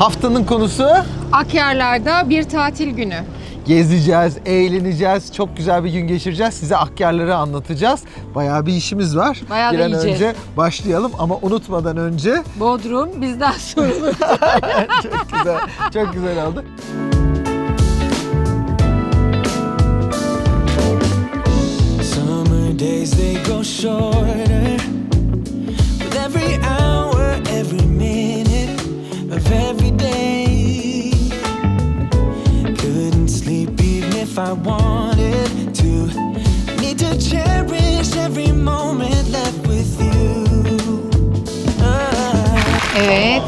Haftanın konusu Akyarlar'da bir tatil günü. gezeceğiz, eğleneceğiz, çok güzel bir gün geçireceğiz. Size Akyarları anlatacağız. Bayağı bir işimiz var. Bayağı bir da an yiyeceğiz. önce başlayalım ama unutmadan önce Bodrum bizden sorumlu. çok güzel, çok güzel oldu. Summer days they grow shorter with every hour, every minute every day. Couldn't sleep even if I wanted to. Need to cherish every moment left with you. Ah. evet.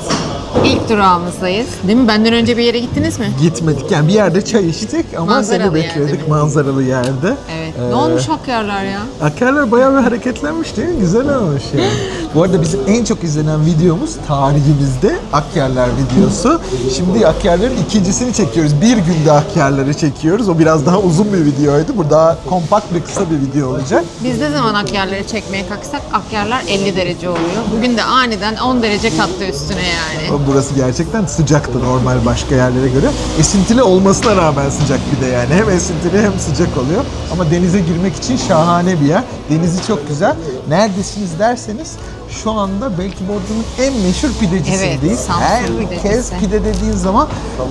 İlk durağımızdayız. Değil mi? Benden önce bir yere gittiniz mi? Gitmedik yani bir yerde çay içtik ama Manzaralı seni bekledik yerde. manzaralı yerde. Evet. Ne olmuş Akyarlar ya? Akyarlar bayağı bir hareketlenmiş değil mi? Güzel olmuş yani. Bu arada bizim en çok izlenen videomuz tarihimizde Akyarlar videosu. Şimdi Akyarların ikincisini çekiyoruz. Bir günde Akyarları çekiyoruz. O biraz daha uzun bir videoydu. Bu daha kompakt ve kısa bir video olacak. Biz ne zaman Akyarları çekmeye kalksak Akyarlar 50 derece oluyor. Bugün de aniden 10 derece kattı üstüne yani. Burası gerçekten sıcaktı normal başka yerlere göre. Esintili olmasına rağmen sıcak bir de yani. Hem esintili hem sıcak oluyor. Ama denize girmek için şahane bir yer. Denizi çok güzel. Neredesiniz derseniz şu anda belki Bodrum'un en meşhur pidecisindeyiz. Evet, Samsun Herkes pidecisi. pide dediğin zaman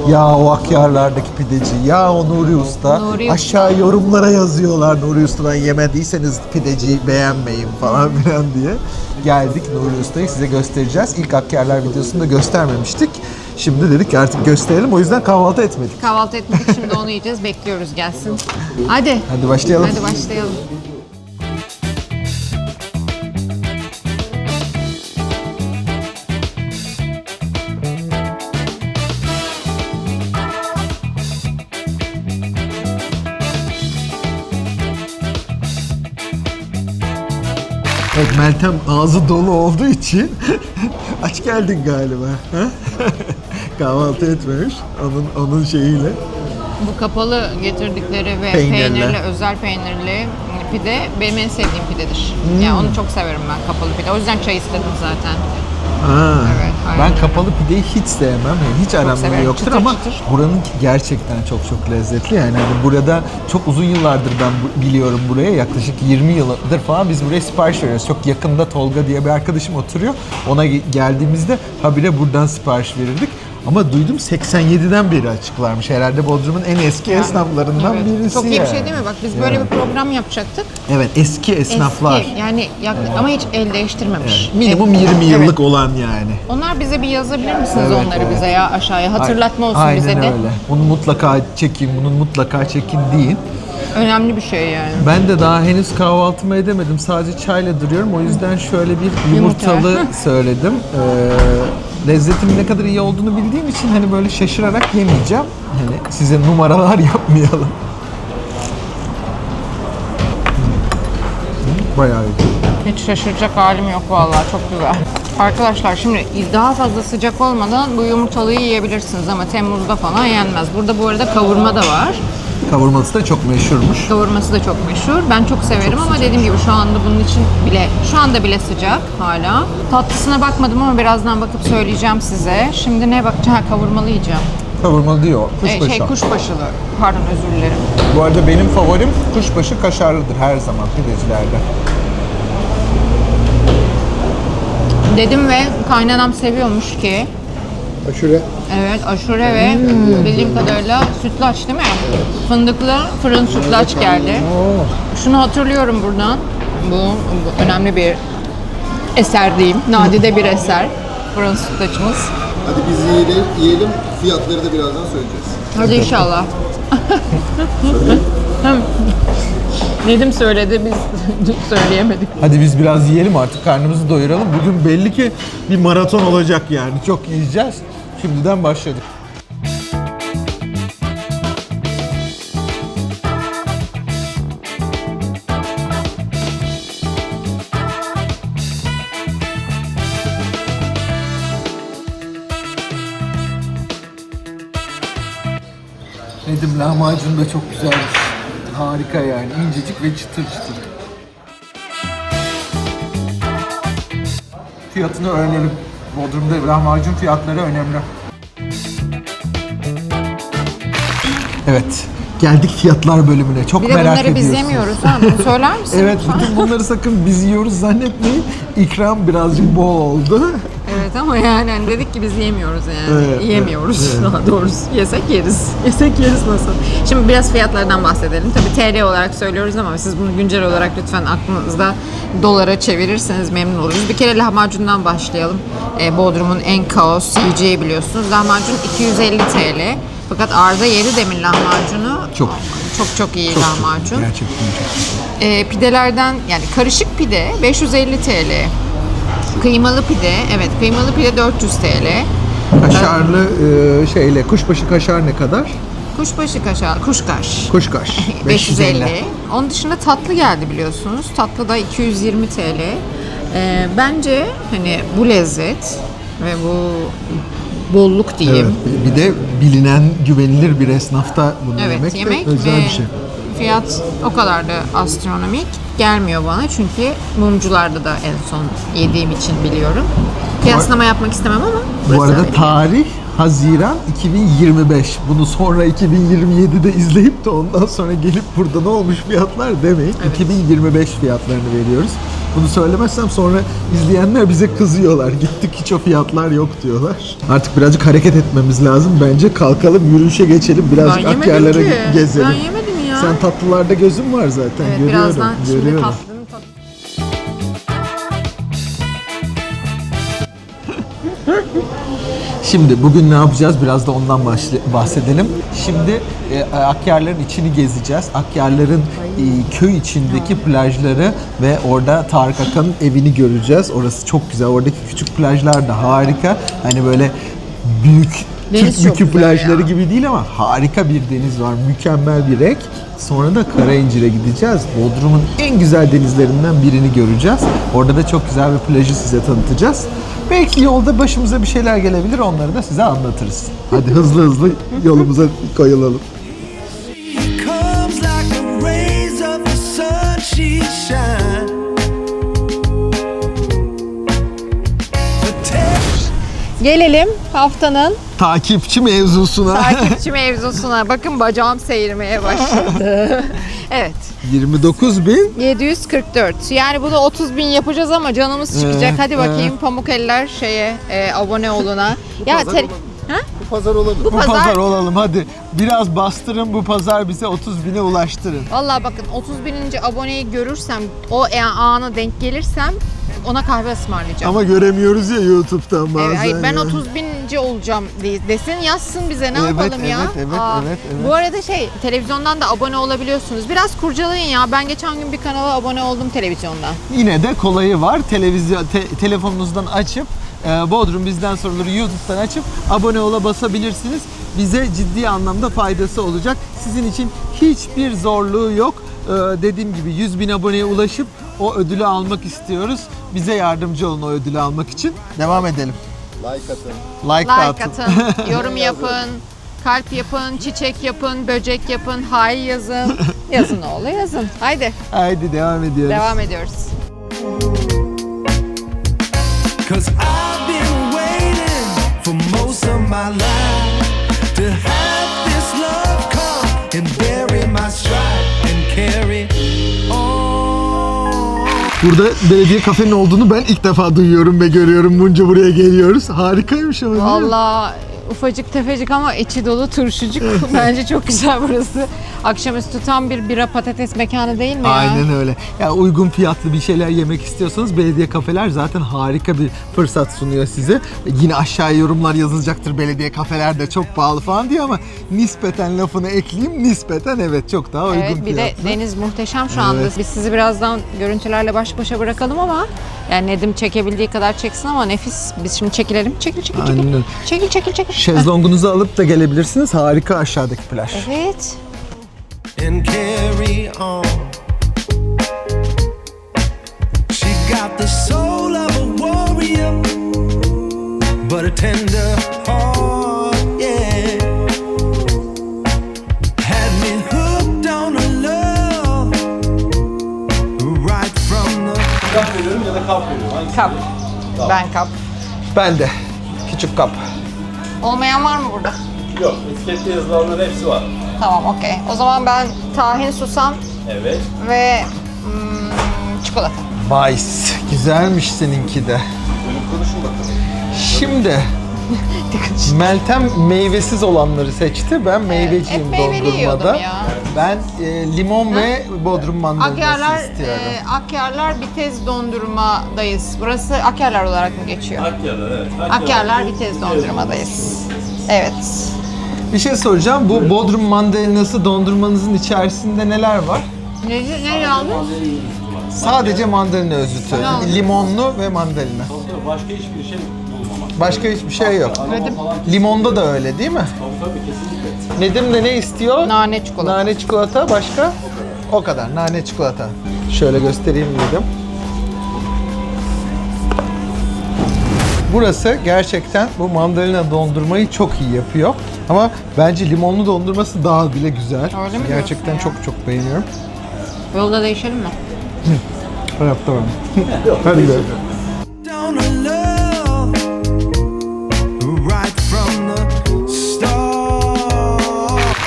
ya o Akyarlardaki pideci, ya o Nuri Usta. Nuri. Aşağı yorumlara yazıyorlar Nuri Usta'dan yemediyseniz pideciyi beğenmeyin falan filan diye. Geldik Nuri Usta'yı size göstereceğiz. İlk Akyarlar videosunu da göstermemiştik. Şimdi dedik ki artık gösterelim o yüzden kahvaltı etmedik. Kahvaltı etmedik şimdi onu yiyeceğiz. Bekliyoruz gelsin. Hadi. Hadi başlayalım. Hadi başlayalım. Evet Meltem ağzı dolu olduğu için aç geldin galiba. Ha? kahvaltı etmemiş onun onun şeyiyle. Bu kapalı getirdikleri ve Peynirli. peynirli, özel peynirli pide benim en sevdiğim pidedir. Yani onu çok severim ben kapalı pide. O yüzden çay istedim zaten. Ha. Evet, aynen ben kapalı pideyi hiç sevmem. Yani hiç aramda yoktur Çıtır ama çıtır. buranınki gerçekten çok çok lezzetli. Yani hani burada çok uzun yıllardır ben biliyorum buraya. Yaklaşık 20 yıldır falan biz buraya sipariş veriyoruz. Çok yakında Tolga diye bir arkadaşım oturuyor. Ona ge- geldiğimizde habire buradan sipariş verirdik. Ama duydum 87'den beri açıklarmış. Herhalde Bodrum'un en eski esnaflarından Evet. birisi Çok iyi bir yani. şey değil mi? Bak biz böyle bir program yapacaktık. Evet eski esnaflar. Eski yani yaklaşık ama hiç el değiştirmemiş. Minimum Evet. 20 yıllık Evet. olan yani. Onlar bize bir yazabilir misiniz Evet, onları evet. bize ya aşağıya? Hatırlatma olsun Aynen bize de. öyle. Bunu mutlaka çekin, bunun mutlaka çekin deyin. Önemli bir şey yani. Ben de daha henüz kahvaltımı edemedim. Sadece çayla duruyorum. O yüzden şöyle bir Yumurta. yumurtalı söyledim. Ee, lezzetimin ne kadar iyi olduğunu bildiğim için hani böyle şaşırarak yemeyeceğim. Hani size numaralar yapmayalım. Bayağı iyi. Hiç şaşıracak halim yok vallahi çok güzel. Arkadaşlar şimdi daha fazla sıcak olmadan bu yumurtalıyı yiyebilirsiniz ama Temmuz'da falan yenmez. Burada bu arada kavurma da var. Kavurması da çok meşhurmuş. Kavurması da çok meşhur. Ben çok severim ama dediğim gibi şu anda bunun için bile şu anda bile sıcak hala. Tatlısına bakmadım ama birazdan bakıp söyleyeceğim size. Şimdi ne bakacağım? Ha, kavurmalı yiyeceğim. Kavurmalı diyor. Ee, Kuşbaşı. şey kuşbaşılı. Pardon özür dilerim. Bu arada benim favorim kuşbaşı kaşarlıdır her zaman pidecilerde. Dedim ve kaynanam seviyormuş ki Aşure. Evet aşure ve bildiğim kadarıyla sütlaç değil mi? Fındıklı fırın sütlaç geldi. Şunu hatırlıyorum buradan. Bu, bu önemli bir eser diyeyim. Nadide bir eser. Fırın sütlaçımız. Hadi biz yiyelim, yiyelim. Fiyatları da birazdan söyleyeceğiz. Hadi inşallah. Nedim söyledi biz söyleyemedik. Hadi biz biraz yiyelim artık karnımızı doyuralım. Bugün belli ki bir maraton olacak yani. Çok yiyeceğiz. Şimdiden başladık. Nedim lahmacun da çok güzelmiş. Harika yani. incecik ve çıtır çıtır. Fiyatını öğrenelim. Bodrum'da lahmacun fiyatları önemli. Evet. Geldik fiyatlar bölümüne. Çok Bir de merak bunları biz yemiyoruz ha. Bunu söyler misin? Evet, lütfen? bütün bunları sakın biz yiyoruz zannetmeyin. İkram birazcık bol oldu. Evet ama yani hani dedik ki biz yemiyoruz yani. Evet, Yemiyoruz evet, daha doğrusu. Yesek yeriz. Yesek yeriz nasıl? Şimdi biraz fiyatlardan bahsedelim. Tabii TL olarak söylüyoruz ama siz bunu güncel olarak lütfen aklınızda dolara çevirirseniz memnun oluruz. Bir kere lahmacundan başlayalım. Ee, Bodrum'un en kaos yiyeceği biliyorsunuz. Lahmacun 250 TL. Fakat Arda yeri demin lahmacunu Çok. çok çok iyi lahmacun. Gerçekten çok. Ee, pidelerden yani karışık pide 550 TL. Kıymalı pide evet kıymalı pide 400 TL. Kaşarlı e, şeyle, kuşbaşı kaşar ne kadar? Kuşbaşı kaşar, kuşkaş. Kuşkaş. 550. Onun dışında tatlı geldi biliyorsunuz. Tatlı da 220 TL. Ee, bence hani bu lezzet ve bu bolluk diyeyim. Evet, bir de bilinen, güvenilir bir esnafta bunu Evet, yemek, yemek, de özel ve bir şey. Fiyat o kadar da astronomik gelmiyor bana çünkü mumcularda da en son yediğim için biliyorum. Kıyaslama yapmak istemem ama Bu burası arada öyle. tarih Haziran 2025. Bunu sonra 2027'de izleyip de ondan sonra gelip burada ne olmuş fiyatlar demeyin. 2025 fiyatlarını veriyoruz. Bunu söylemezsem sonra izleyenler bize kızıyorlar. Gittik hiç o fiyatlar yok diyorlar. Artık birazcık hareket etmemiz lazım. Bence kalkalım yürüyüşe geçelim. Birazcık Ben yemedim Akyarlara ki. gezelim. Ben yemedim. Sen tatlılarda gözün var zaten. Evet, görüyorum. birazdan şimdi görüyorum. tatlının tat- Şimdi bugün ne yapacağız? Biraz da ondan bahsedelim. Şimdi e, Akyarların içini gezeceğiz. Akyarların e, köy içindeki plajları ve orada Tarık Akan'ın evini göreceğiz. Orası çok güzel. Oradaki küçük plajlar da harika. Hani böyle büyük Deniz Türk güzel plajları ya. gibi değil ama harika bir deniz var. Mükemmel bir renk. Sonra da Karayincir'e gideceğiz. Bodrum'un en güzel denizlerinden birini göreceğiz. Orada da çok güzel bir plajı size tanıtacağız. Belki yolda başımıza bir şeyler gelebilir. Onları da size anlatırız. Hadi hızlı hızlı yolumuza koyulalım. comes like the rays of the sun, she shine. Gelelim haftanın Takipçi mevzusuna. takipçi mevzusuna. Bakın bacağım seyirmeye başladı. evet. 29 bin. 744. Yani bunu 30 bin yapacağız ama canımız çıkacak. Evet, Hadi bakayım evet. pamuk eller şeye e, abone oluna. ya pazar olabilir. ha? Bu pazar olabilir. Bu Pazar- pazar olalım hadi. Biraz bastırın bu pazar bize 30 bine ulaştırın. Vallahi bakın 30 bininci aboneyi görürsem, o e- ana denk gelirsem ona kahve ısmarlayacağım. Ama göremiyoruz ya YouTube'dan bazen. Evet, hayır, ben ya. 30 bininci olacağım de- desin yazsın bize ne Evet, yapalım ya. evet, evet, evet, evet. Bu arada şey televizyondan da abone olabiliyorsunuz. Biraz kurcalayın ya. Ben geçen gün bir kanala abone oldum televizyondan. Yine de kolayı var. Televizyon te- telefonunuzdan açıp e, Bodrum bizden soruları YouTube'dan açıp abone ola basabilirsiniz. Bize ciddi anlamda faydası olacak. Sizin için hiçbir zorluğu yok. E, dediğim gibi 100 bin aboneye ulaşıp o ödülü almak istiyoruz. Bize yardımcı olun o ödülü almak için. Devam edelim. Like atın. Like, Like atın. atın, yorum yapın, kalp yapın, çiçek yapın, böcek yapın, hay yazın. Yazın oğlu yazın. Haydi Haydi devam ediyoruz. devam ediyoruz. Cause I've been waiting for most of my life to have Burada belediye kafenin olduğunu ben ilk defa duyuyorum ve görüyorum. Bunca buraya geliyoruz. Harikaymış ama? Valla ufacık tefecik ama içi dolu turşucuk. Bence çok güzel burası. Akşamüstü tam bir bira patates mekanı değil mi ya? Aynen öyle. Ya uygun fiyatlı bir şeyler yemek istiyorsanız belediye kafeler zaten harika bir fırsat sunuyor size. Yine aşağıya yorumlar yazılacaktır belediye kafeler de çok pahalı falan diye ama nispeten lafını ekleyeyim. Nispeten evet çok daha uygun Evet bir de fiyatlı. deniz muhteşem şu anda. Evet. Biz sizi birazdan görüntülerle baş başa bırakalım ama yani Nedim çekebildiği kadar çeksin ama nefis. Biz şimdi çekilelim. Çekil çekil çekil. Aynen. Çekil çekil çekil. Şezlongunuzu alıp da gelebilirsiniz. Harika aşağıdaki plaj. Evet. and carry on. She got the soul of a warrior, but a tender heart, yeah. Had me hooked on a love right from the Kap. Ben kap. Ben de. Küçük kap. Olmayan var mı burada? Yok, etikette yazılanların hepsi var. Tamam okey. O zaman ben tahin, susam Evet. ve hmm, çikolata. Vice. Güzelmiş seninki de. Konuşun bakalım. Şimdi Meltem meyvesiz olanları seçti. Ben meyveciyim hep meyveli dondurmada. yiyordum ya. Ben e, limon ve bodrum Akyarlar, istiyorum. e, Akyarlar Bitez dondurmadayız. Burası Akyarlar olarak mı geçiyor? Akyarlar evet. Akyarlar Bitez dondurmadayız. Evet. Bir şey soracağım. Bu bodrum mandalinası dondurmanızın içerisinde neler var? Ne, ne aldın? Sadece mandalina özütü. Ne? Limonlu ve mandalina. Başka hiçbir şey. Başka hiçbir şey yok. Nedim? Limonda da öyle değil mi? Tabii tabii kesinlikle. Nedim de ne istiyor? Nane çikolata. Nane çikolata başka? O kadar. Nane çikolata. Şöyle göstereyim dedim. Burası gerçekten bu mandalina dondurmayı çok iyi yapıyor. Ama bence limonlu dondurması daha bile güzel. Öyle mi Gerçekten diyorsun çok çok beğeniyorum. Yolda değişelim mi? Evet tamam. Hadi gidelim.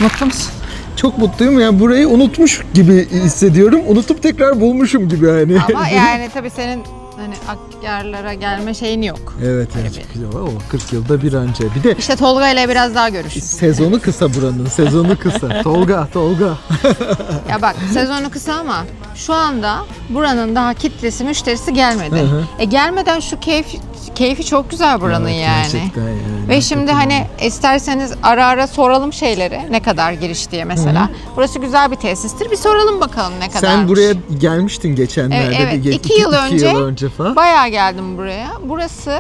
Mutlu musun? Çok mutluyum ya. Burayı unutmuş gibi hissediyorum. Unutup tekrar bulmuşum gibi yani. Ama yani tabii senin hani Akyarlara gelme şeyin yok. Evet evet. Çok güzel. O 40 yılda bir önce. Bir de İşte Tolga ile biraz daha görüşürüz. Sezonu kısa buranın. Sezonu kısa. Tolga, Tolga. Ya bak sezonu kısa ama şu anda buranın daha kitlesi, müşterisi gelmedi. Hı hı. E gelmeden şu keyif keyfi çok güzel buranın Evet, yani. gerçekten yani. Ve şimdi hani isterseniz ara ara soralım şeyleri ne kadar giriş diye mesela. Burası güzel bir tesistir. Bir soralım bakalım ne kadar. Sen buraya gelmiştin geçenlerde. Evet, evet. Bir- iki yıl önce, yıl önce falan. bayağı geldim buraya. Burası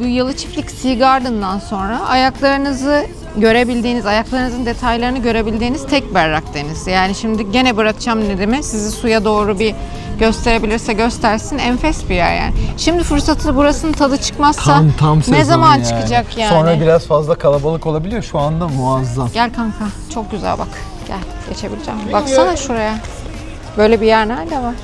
bu Yalı Çiftlik Sea Garden'dan sonra ayaklarınızı görebildiğiniz, ayaklarınızın detaylarını görebildiğiniz tek berrak deniz. Yani şimdi gene bırakacağım Nedim'i. Sizi suya doğru bir gösterebilirse göstersin. Enfes bir yer yani. Şimdi fırsatı burasının tadı çıkmazsa Tam tam ne zaman yani. çıkacak yani? Sonra biraz fazla kalabalık olabiliyor. Şu anda muazzam. Gel kanka. Çok güzel bak. Gel. Geçebileceğim. Baksana şuraya. Böyle bir yer nerede var?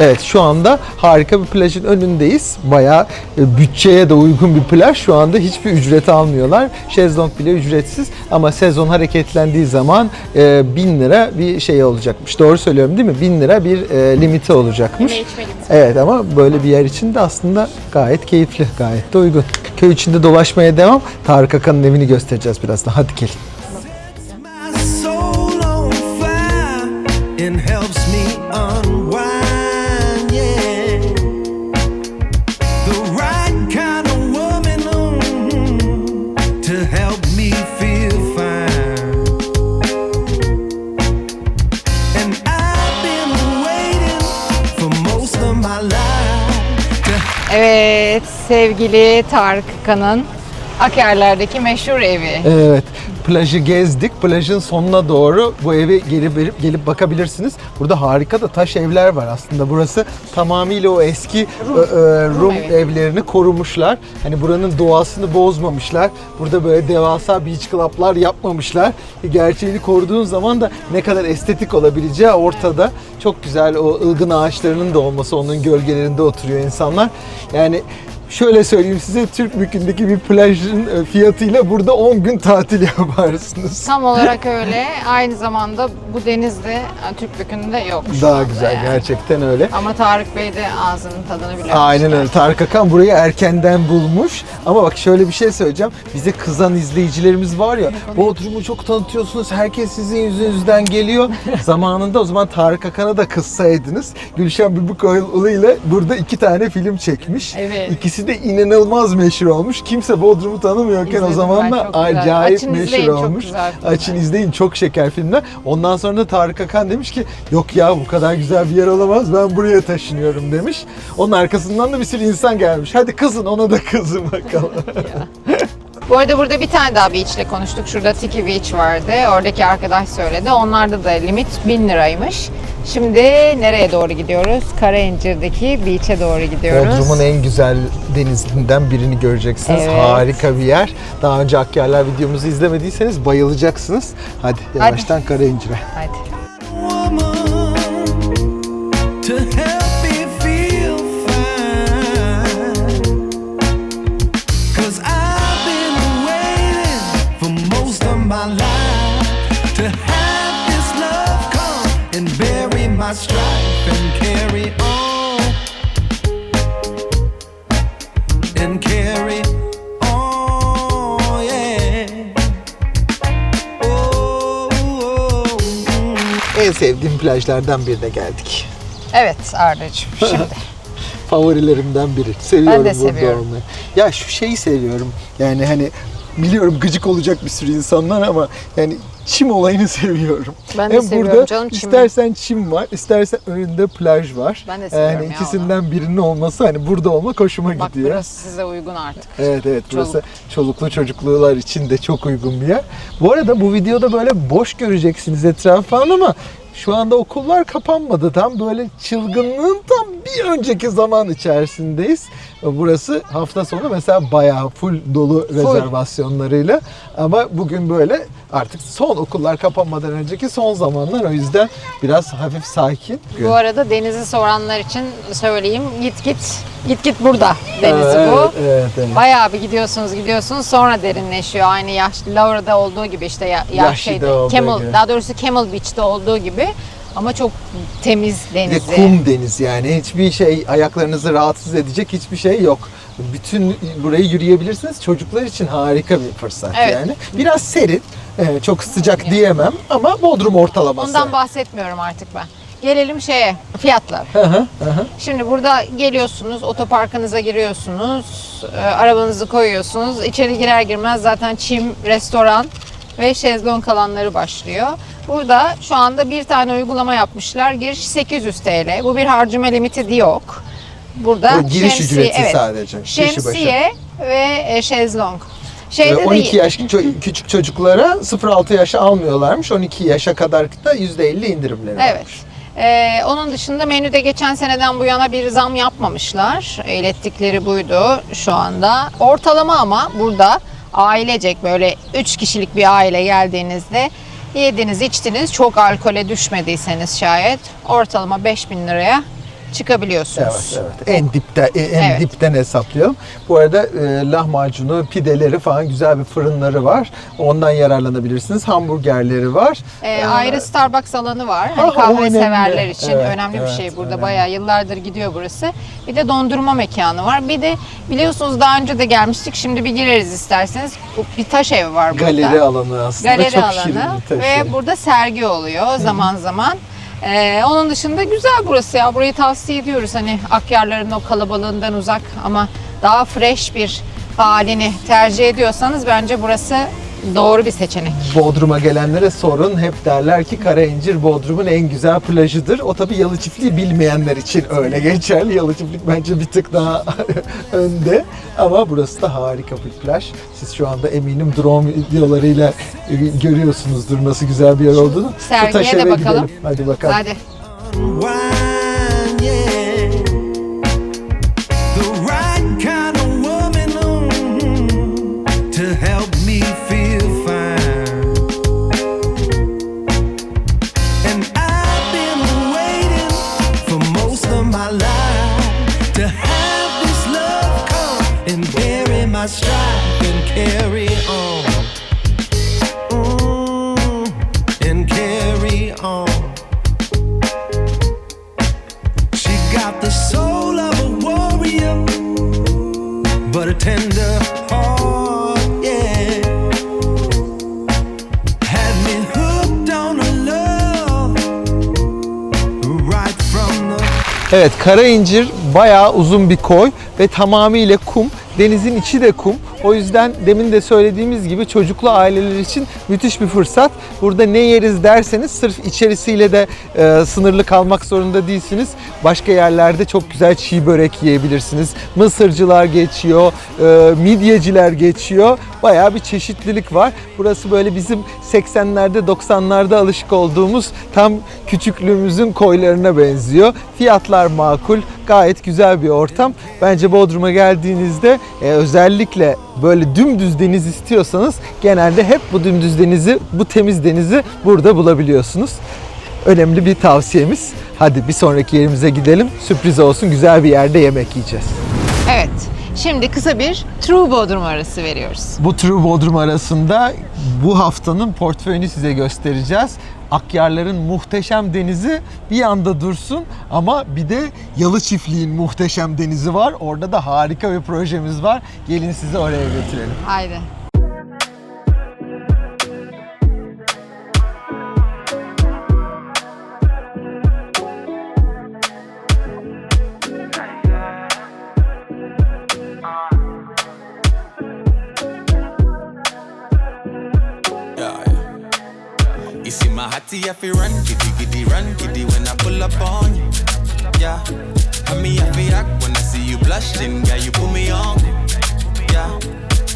Evet şu anda harika bir plajın önündeyiz. Bayağı e, bütçeye de uygun bir plaj. Şu anda hiçbir ücret almıyorlar. Şezlong bile ücretsiz ama sezon hareketlendiği zaman e, 1000 lira bir şey olacakmış. Doğru söylüyorum değil mi? 1000 lira bir e, limiti olacakmış. Yeme içme limiti. Evet ama böyle bir yer için de aslında gayet keyifli, gayet de uygun. Köy içinde dolaşmaya devam. Tarık Akan'ın evini göstereceğiz birazdan. Hadi gelin. Sevgili Tarık Kan'ın Akyarlar'daki meşhur evi. Evet, plajı gezdik. Plajın sonuna doğru bu eve gelip gelip bakabilirsiniz. Burada harika da taş evler var aslında. Burası tamamıyla o eski Rum, Rum evi. evlerini korumuşlar. Hani buranın doğasını bozmamışlar. Burada böyle devasa beach club'lar yapmamışlar. E, Gerçeğini koruduğun zaman da ne kadar estetik olabileceği ortada. Çok güzel o ılgın ağaçlarının da olması, onun gölgelerinde oturuyor insanlar. Yani Şöyle söyleyeyim size Türk Bükü'ndeki bir plajın e, fiyatıyla burada 10 gün tatil yaparsınız. Tam olarak öyle. Aynı zamanda bu denizde e, Türk Bükü'nde yok. şu Daha anda güzel yani. gerçekten öyle. Ama Tarık Bey de ağzının tadını biliyor. Aynen öyle. Tarık Akan burayı erkenden bulmuş. Ama bak şöyle bir şey söyleyeceğim. Bize kızan izleyicilerimiz var ya. Bodrum'u çok tanıtıyorsunuz. Herkes sizin yüzünüzden geliyor. Zamanında o zaman Tarık Akan'a da kızsaydınız. Gülşen Bülbükoğlu ile burada iki tane film çekmiş. Evet. İkisi de inanılmaz meşhur olmuş. Kimse Bodrum'u tanımıyorken o İzledim zaman ben, da acayip Açın meşhur izleyin, olmuş. Açın izleyin çok şeker filmler. Ondan sonra da Tarık Akan demiş ki yok ya bu kadar güzel bir yer olamaz ben buraya taşınıyorum demiş. Onun arkasından da bir sürü insan gelmiş. Hadi kızın ona da kızın bakalım. Bu arada burada bir tane daha beach ile konuştuk. Şurada Tiki Beach vardı. Oradaki arkadaş söyledi. Onlarda da limit 1000 liraymış. Şimdi nereye doğru gidiyoruz? Karayincir'deki beach'e doğru gidiyoruz. Bodrum'un en güzel denizinden birini göreceksiniz. Evet. Harika bir yer. Daha önce Akyarlar videomuzu izlemediyseniz bayılacaksınız. Hadi yavaştan Karayincir'e. Hadi. My life to have this love come and bury my strife and carry on. And carry on, yeah. Oh, oh, oh. En sevdiğim plajlardan birine geldik. Evet Arda'cığım şimdi. favorilerimden biri. Seviyorum Ben de burada seviyorum. olmayı. Ya şu şeyi seviyorum. Yani hani biliyorum gıcık olacak bir sürü insanlar ama yani çim olayını seviyorum. Ben de Hem seviyorum burada canım çimi. istersen çim var, istersen önünde plaj var. Ben de seviyorum Yani ya ikisinden birinin olması hani burada olmak hoşuma Bak gidiyor. burası size uygun artık. Evet evet burası Çoluk. çoluklu çocuklular için de çok uygun bir yer. Bu arada bu videoda böyle boş göreceksiniz etrafı ama şu anda okullar kapanmadı. Tam böyle çılgınlığın tam bir önceki zaman içerisindeyiz. Burası hafta sonu mesela bayağı full dolu rezervasyonlarıyla. Ama bugün böyle artık son okullar kapanmadan önceki son zamanlar o yüzden biraz hafif sakin. Bu arada denizi soranlar için söyleyeyim. Git git. Git git burada. Denizi Evet, bu. evet, evet. Bayağı bir gidiyorsunuz gidiyorsunuz sonra derinleşiyor. Aynı yaş Laura'da olduğu gibi işte ya, ya Yahşi'de şeyde Camel gibi. daha doğrusu Camel Beach'te olduğu gibi ama çok temiz Bir de denizi. kum deniz yani hiçbir şey ayaklarınızı rahatsız edecek hiçbir şey yok. Bütün burayı yürüyebilirsiniz. Çocuklar için harika bir fırsat Evet. yani. Biraz serin, e, çok sıcak diyemem ama Bodrum ortalaması. Ondan bahsetmiyorum artık ben. Gelelim şeye fiyatlar. Hı hı, hı. Şimdi burada geliyorsunuz, otoparkınıza giriyorsunuz, e, arabanızı koyuyorsunuz. İçeri girer girmez zaten çim, restoran ve şezlong alanları başlıyor. Burada şu anda bir tane uygulama yapmışlar. Giriş 800 TL. Bu bir harcama limiti yok. Burada Bu giriş ücreti sadece, kişi başı. Şemsiye ve e, şezlong. Şeyde de 12 yaş ço- küçük çocuklara 0-6 yaşa almıyorlarmış. 12 yaşa kadar da %50 indirimleri Evet. varmış. Ee, onun dışında menüde geçen seneden bu yana bir zam yapmamışlar. İlettikleri buydu şu anda. Ortalama ama burada ailecek böyle 3 kişilik bir aile geldiğinizde yediniz içtiniz çok alkole düşmediyseniz şayet ortalama 5000 liraya çıkabiliyorsunuz. Evet, evet. En dipte e, en Evet. dipten hesaplayalım. Bu arada e, lahmacunu, pideleri falan güzel bir fırınları var. Ondan yararlanabilirsiniz. Hamburgerleri var. Ee, Ee, ayrı Starbucks alanı var. Hani o kahve önemli. severler için Evet, önemli bir evet, şey burada. önemli. Bayağı yıllardır gidiyor burası. Bir de dondurma mekanı var. Bir de biliyorsunuz daha önce de gelmiştik. Şimdi bir gireriz isterseniz. Bir taş evi var burada. galeri alanı aslında Galeri çok şirin alanı bir ve burada sergi oluyor zaman zaman. Ee, onun dışında güzel burası ya. Burayı tavsiye ediyoruz. Hani Akyarların o kalabalığından uzak ama daha fresh bir halini tercih ediyorsanız bence burası doğru bir seçenek. Bodrum'a gelenlere sorun. Hep derler ki Karayincir Bodrum'un en güzel plajıdır. O tabii Yalı Çiftliği bilmeyenler için öyle geçerli. Yalı Çiftlik bence bir tık daha önde. Ama burası da harika bir plaj. Siz şu anda eminim drone videolarıyla e, görüyorsunuzdur nasıl güzel bir yer olduğunu. Şu sergiye de bakalım. gidelim. Hadi bakalım. Hadi. To have this love come and bury my strife and carry on. Mm, and carry on. She got the soul of a warrior, but a tender heart, yeah. Had me hooked on a love right from the Evet Karayincir bayağı uzun bir koy ve tamamıyla kum. denizin içi de kum. O yüzden demin de söylediğimiz gibi çocuklu aileler için müthiş bir fırsat. Burada ne yeriz derseniz sırf içerisiyle de e, sınırlı kalmak zorunda değilsiniz. Başka yerlerde çok güzel çiğ börek yiyebilirsiniz. Mısırcılar geçiyor, e, midyeciler geçiyor. Bayağı bir çeşitlilik var. Burası böyle bizim 80'lerde 90'larda alışık olduğumuz tam küçüklüğümüzün koylarına benziyor. Fiyatlar makul, gayet güzel bir ortam. Bence Bodrum'a geldiğinizde e, özellikle böyle dümdüz deniz istiyorsanız genelde hep bu dümdüz denizi, bu temiz denizi burada bulabiliyorsunuz. Önemli bir tavsiyemiz. Hadi bir sonraki yerimize gidelim. Sürpriz olsun güzel bir yerde yemek yiyeceğiz. Evet. Şimdi kısa bir True Bodrum arası veriyoruz. Bu True Bodrum arasında bu haftanın portföyünü size göstereceğiz. Akyarların muhteşem denizi bir yanda dursun ama bir de Yalı Çiftliğin muhteşem denizi var. Orada da harika bir projemiz var. Gelin sizi oraya götürelim. Haydi. You see my hottie, I feel run, giddy, giddy, run, giddy when I pull up on you. Yeah. And me, I feel act when I see you blushing, girl, you put me on. Yeah.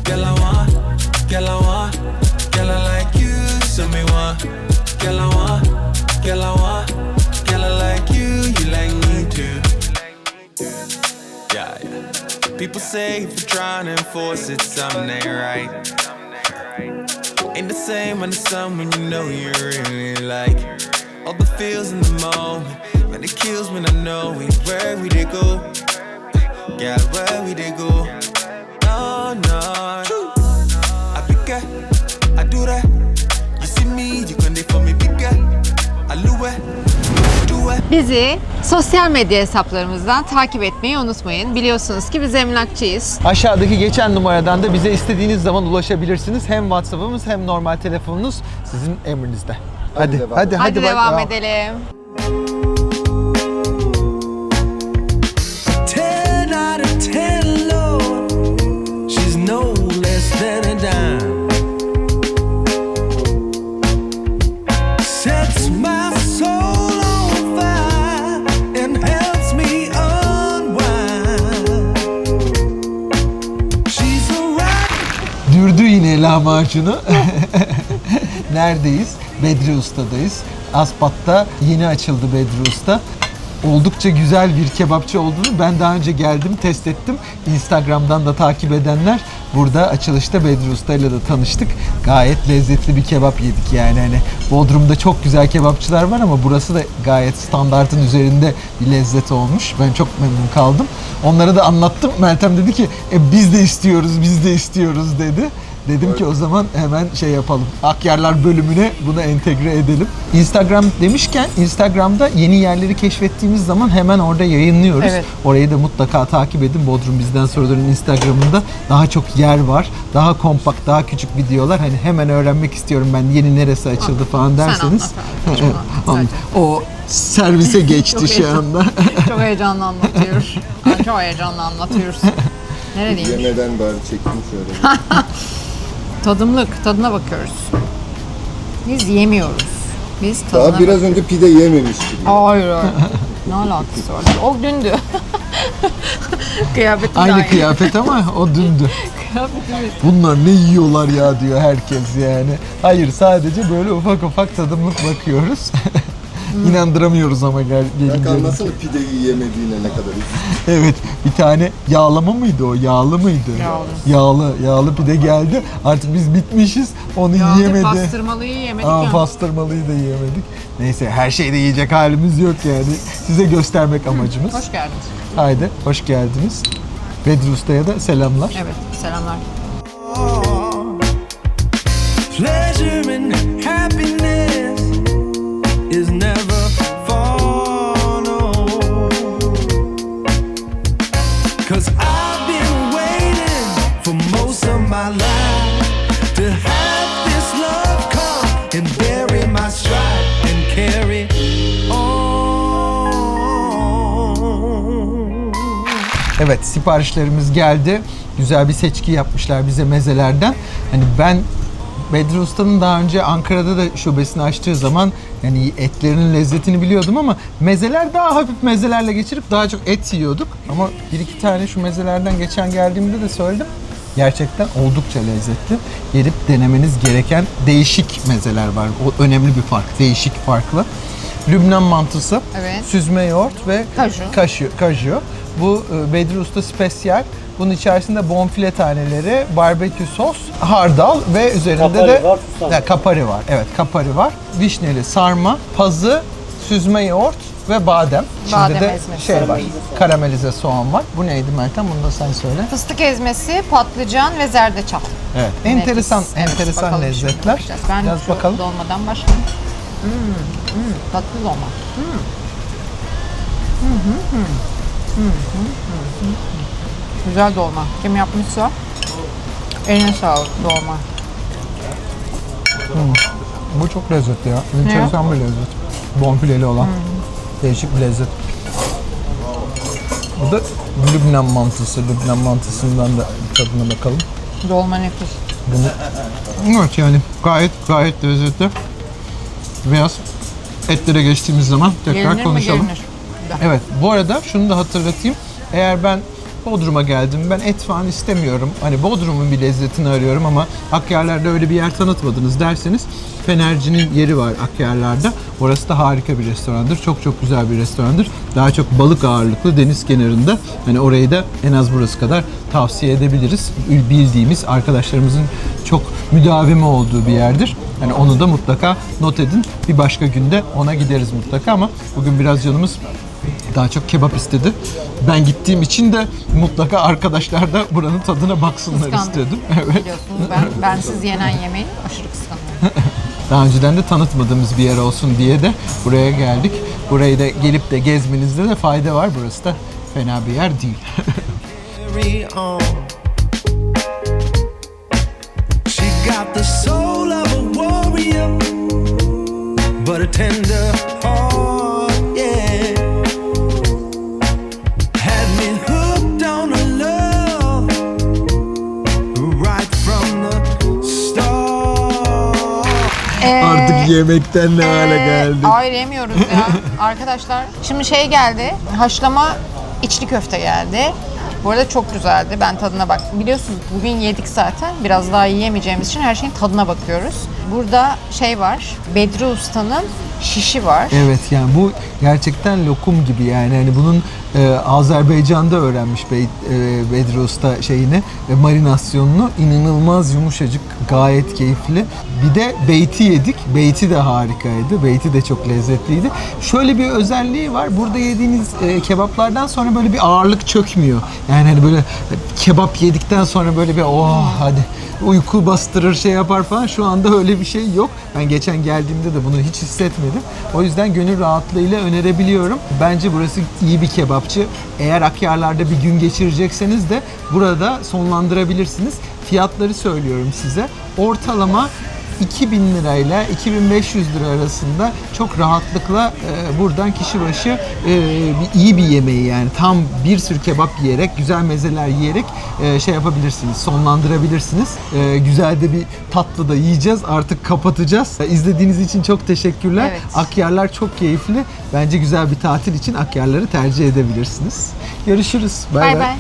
Girl, I want, girl, I want, girl, I like you, so me want. Girl, I want, girl, I want, girl, I like you, you like me too. Yeah, yeah. People say if you're trying to enforce it, something ain't right. Ain't the same when the sun when you know you really like all the feels in the moment. Man, it kills when I know it. Where we did go? Yeah, where we did go? No, no. I pick it, I do that. You see me, you can for me pick it. I it. Bizi sosyal medya hesaplarımızdan takip etmeyi unutmayın. Biliyorsunuz ki biz emlakçıyız. Aşağıdaki geçen numaradan da bize istediğiniz zaman ulaşabilirsiniz. Hem WhatsApp'ımız hem normal telefonunuz sizin emrinizde. Hadi, hadi, hadi, Hadi, bak- devam devam. edelim. Lahmacunu. Neredeyiz? Bedri Usta'dayız. Aspat'ta yeni açıldı Bedri Usta. Oldukça güzel bir kebapçı olduğunu ben daha önce geldim, test ettim. Instagram'dan da takip edenler burada açılışta Bedri Usta ile de tanıştık. Gayet lezzetli bir kebap yedik yani hani Bodrum'da çok güzel kebapçılar var ama burası da gayet standartın üzerinde bir lezzet olmuş. Ben çok memnun kaldım. Onlara da anlattım. Meltem dedi ki e, biz de istiyoruz, biz de istiyoruz dedi. Dedim ki o zaman hemen şey yapalım. Akyarlar bölümüne bunu entegre edelim. Instagram demişken Instagram'da yeni yerleri keşfettiğimiz zaman hemen orada yayınlıyoruz. Evet. Orayı da mutlaka takip edin. Bodrum bizden sonraların Instagram'ında daha çok yer var. Daha kompakt, daha küçük videolar. Hani hemen öğrenmek istiyorum ben yeni neresi açıldı falan derseniz. anlat abi, Evet, anlat. o servise geçti şu anda. Çok heyecanlı anlatıyoruz. Ay, Çok heyecanlı anlatıyoruz. Neredeyim? Yemeden bari çektim şöyle. Tadımlık, tadına bakıyoruz. Biz yemiyoruz. Biz tadına Daha biraz önce pide yememiş gibi. Hayır hayır. ne alakası var? O dündü. Kıyafetim Aynı aynı. kıyafet ama o dündü. Kıyafetimiz. Bunlar ne yiyorlar ya diyor herkes yani. Hayır sadece böyle ufak ufak tadımlık bakıyoruz. İnandıramıyoruz ama gel Bak gelince. anlasana pideyi yemediğine ne kadar üzüldüm. Evet bir tane yağlama mıydı o? Yağlı mıydı? Yağlı. Yağlı. Yağlı pide geldi. Artık biz bitmişiz. Onu Ya yiyemedi. pastırmalıyı yemedik Aa, ya. pastırmalıyı da yiyemedik. Neyse her şeyi de yiyecek halimiz yok yani. Size göstermek amacımız. Hoş geldiniz. Haydi hoş geldiniz. Bedri Usta'ya da selamlar. Evet, selamlar. Pleasure and happiness is never Evet siparişlerimiz geldi. güzel bir seçki yapmışlar bize mezelerden. Hani ben Bedri Usta'nın daha önce Ankara'da da şubesini açtığı zaman yani etlerinin lezzetini biliyordum ama mezeler daha hafif mezelerle geçirip daha çok et yiyorduk. Ama bir iki tane şu mezelerden geçen geldiğimde de söyledim. Gerçekten oldukça lezzetli. Gelip denemeniz gereken değişik mezeler var. O önemli bir fark. Değişik farklı. Lübnan mantısı, Evet. süzme yoğurt ve Kaju. kaju. kaju. Bu e, Bedri Usta spesiyal. Bunun içerisinde bonfile taneleri, barbekü sos, hardal ve üzerinde Kapari de var, susam. Kapari var. Evet, kapari var. Vişneli sarma, pazı, süzme yoğurt ve badem. Şimdi Badem de ezmesi. şey var. Karamelize soğan var. Bu neydi Meltem? Bunu da sen söyle. Fıstık ezmesi, patlıcan ve zerdeçal. Evet. Enteresan. Evet, enteresan şimdi lezzetler. Ben Biraz bakalım. dolmadan başlayayım. Hmm, hmm, tatlı dolma. Hmm. Hı hı. Güzel dolma. Kim yapmışsa eline sağlık dolma. Bu çok lezzetli ya. Enteresan bir lezzet. Bonfileli olan. Değişik bir lezzet. Bu da Lübnan mantısı. Lübnan mantısından da tadına bakalım. Dolma nefis. Bunu Evet yani gayet gayet lezzetli. Biraz etlere geçtiğimiz zaman tekrar Gelinir mi konuşalım. gelinir. Güzel. Evet bu arada şunu da hatırlatayım. Eğer ben Bodrum'a geldim ben et falan istemiyorum. Hani Bodrum'un bir lezzetini arıyorum ama Akyarlar'da öyle bir yer tanıtmadınız derseniz Fenerci'nin yeri var Akyarlar'da. Orası da harika bir restorandır. Çok çok güzel bir restorandır. Daha çok balık ağırlıklı deniz kenarında. Hani orayı da en az burası kadar tavsiye edebiliriz. Bildiğimiz arkadaşlarımızın çok müdavimi olduğu bir yerdir. Yani onu da mutlaka not edin. Bir başka günde ona gideriz mutlaka ama bugün biraz canımız daha çok kebap istedi. Ben gittiğim için de mutlaka arkadaşlar da buranın tadına baksınlar Kıskandım. istedim. Evet. Biliyorsunuz ben bensiz yenen yemeği aşırı kıskanıyorum. Daha önceden de tanıtmadığımız bir yer olsun diye de buraya geldik. Burayı da gelip de gezmenizde de fayda var. Burası da fena bir yer değil. carry on. She got the soul of a warrior, but a tender heart, yemekten ne hale Ee, geldik. Hayır yemiyoruz ya arkadaşlar. Şimdi şey geldi, haşlama içli köfte geldi. Bu arada çok güzeldi. Ben tadına bak. Biliyorsunuz bugün yedik zaten. Biraz daha yiyemeyeceğimiz için her şeyin tadına bakıyoruz. Burada şey var. Bedri Usta'nın şişi var. Evet yani bu gerçekten lokum gibi yani hani bunun e, Azerbaycan'da öğrenmiş Bey, e, Bedri Usta şeyini ve marinasyonunu inanılmaz yumuşacık gayet keyifli. Bir de beyti yedik. Beyti de harikaydı. Beyti de çok lezzetliydi. Şöyle bir özelliği var. Burada yediğiniz e, kebaplardan sonra böyle bir ağırlık çökmüyor. Yani hani böyle kebap yedikten sonra böyle bir oh hadi uyku bastırır şey yapar falan. Şu anda öyle bir şey yok. Ben geçen geldiğimde de bunu hiç hissetmedim. O yüzden gönül rahatlığıyla önerebiliyorum. Bence burası iyi bir kebapçı. Eğer Akyarlar'da bir gün geçirecekseniz de burada sonlandırabilirsiniz. Fiyatları söylüyorum size. Ortalama 2000 lirayla 2500 lira arasında çok rahatlıkla e, buradan kişi başı e, bir, iyi bir yemeği yani tam bir sürü kebap yiyerek güzel mezeler yiyerek e, şey yapabilirsiniz sonlandırabilirsiniz. E, güzel de bir tatlı da yiyeceğiz artık kapatacağız. E, izlediğiniz için çok teşekkürler. Evet. Akyarlar çok keyifli. Bence güzel bir tatil için Akyarları tercih edebilirsiniz. Görüşürüz. Bay Bay